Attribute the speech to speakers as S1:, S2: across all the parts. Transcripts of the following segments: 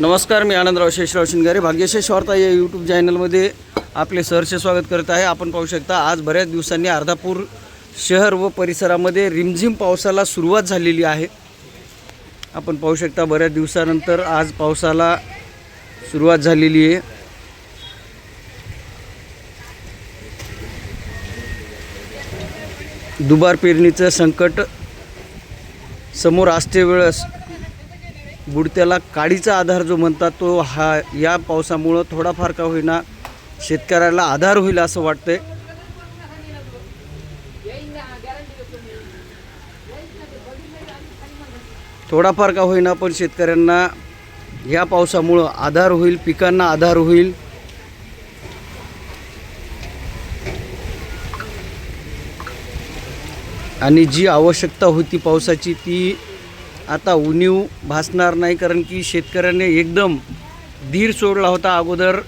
S1: नमस्कार मी आनंदराव शेषराव शिंगारे. भाग्यशेष वार्ता या यूट्यूब चॅनलमध्ये आपले सहर्ष स्वागत करत आहे. आपण पाहू शकता आज बऱ्याच दिवसांनी अर्धापूर शहर व परिसरामध्ये रिमझिम पावसाला सुरुवात झालेली आहे. आपण पाहू शकता बऱ्याच दिवसानंतर आज पावसाला सुरुवात झालेली आहे. दुबार पेरणीचं संकट समोर असते वेळेस बुडत्याला काडीचा आधार जो म्हणतात तो हा या पावसामुळं थोडाफार का होईना शेतकऱ्याला आधार होईल असं वाटतंय. थोडाफार का होईना पण शेतकऱ्यांना या पावसामुळं आधार होईल पिकांना आधार होईल. आणि जी आवश्यकता होती पावसाची ती आता उणीव भासणार नाही कारण की शेतकऱ्याने एकदम धीर सोडला होता अगोदर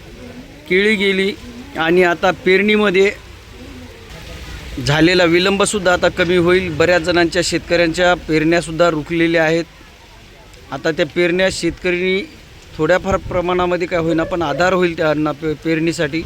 S1: केळी गेली आणि आता पेरणीमध्ये झालेला विलंबसुद्धा आता कमी होईल. बऱ्याच जणांच्या शेतकऱ्यांच्या पेरण्यासुद्धा रुकलेल्या आहेत. आता त्या पेरण्या शेतकरी थोड्याफार प्रमाणामध्ये काय होईना पण आधार होईल त्या अन्ना पे पेरणीसाठी.